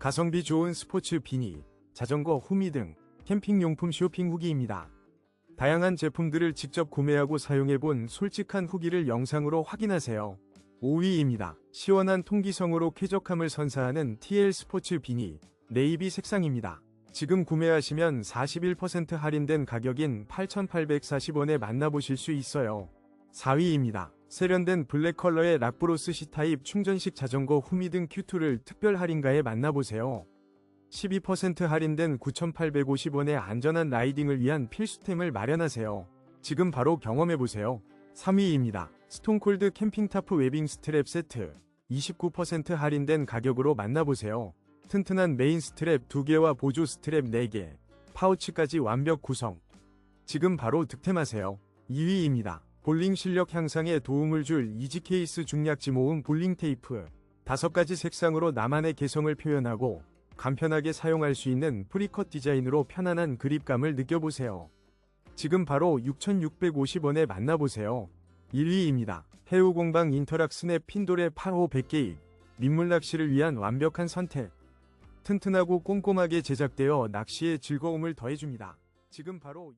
가성비 좋은 스포츠 비니, 자전거 후미 등 캠핑용품 쇼핑 후기입니다. 다양한 제품들을 직접 구매하고 사용해본 솔직한 후기를 영상으로 확인하세요. 5위입니다. 시원한 통기성으로 쾌적함을 선사하는 TL 스포츠 비니, 네이비 색상입니다. 지금 구매하시면 41% 할인된 가격인 8,840원에 만나보실 수 있어요. 4위입니다. 세련된 블랙 컬러의 락브로스 C타입 충전식 자전거 후미 등 큐트를 특별 할인가에 만나보세요. 12% 할인된 9,850원의 안전한 라이딩을 위한 필수템을 마련하세요. 지금 바로 경험해보세요. 3위입니다. 스톤콜드 캠핑타프 웨빙 스트랩 세트 29% 할인된 가격으로 만나보세요. 튼튼한 메인 스트랩 2개와 보조 스트랩 4개, 파우치까지 완벽 구성. 지금 바로 득템하세요. 2위입니다. 볼링 실력 향상에 도움을 줄 이지 케이스 중약지 모음 볼링 테이프. 5가지 색상으로 나만의 개성을 표현하고 간편하게 사용할 수 있는 프리컷 디자인으로 편안한 그립감을 느껴보세요. 지금 바로 6,650원에 만나보세요. 1위입니다. 해우공방 인터락 스냅 핀돌의 8호 100개입 민물 낚시를 위한 완벽한 선택. 튼튼하고 꼼꼼하게 제작되어 낚시의 즐거움을 더해줍니다. 지금 바로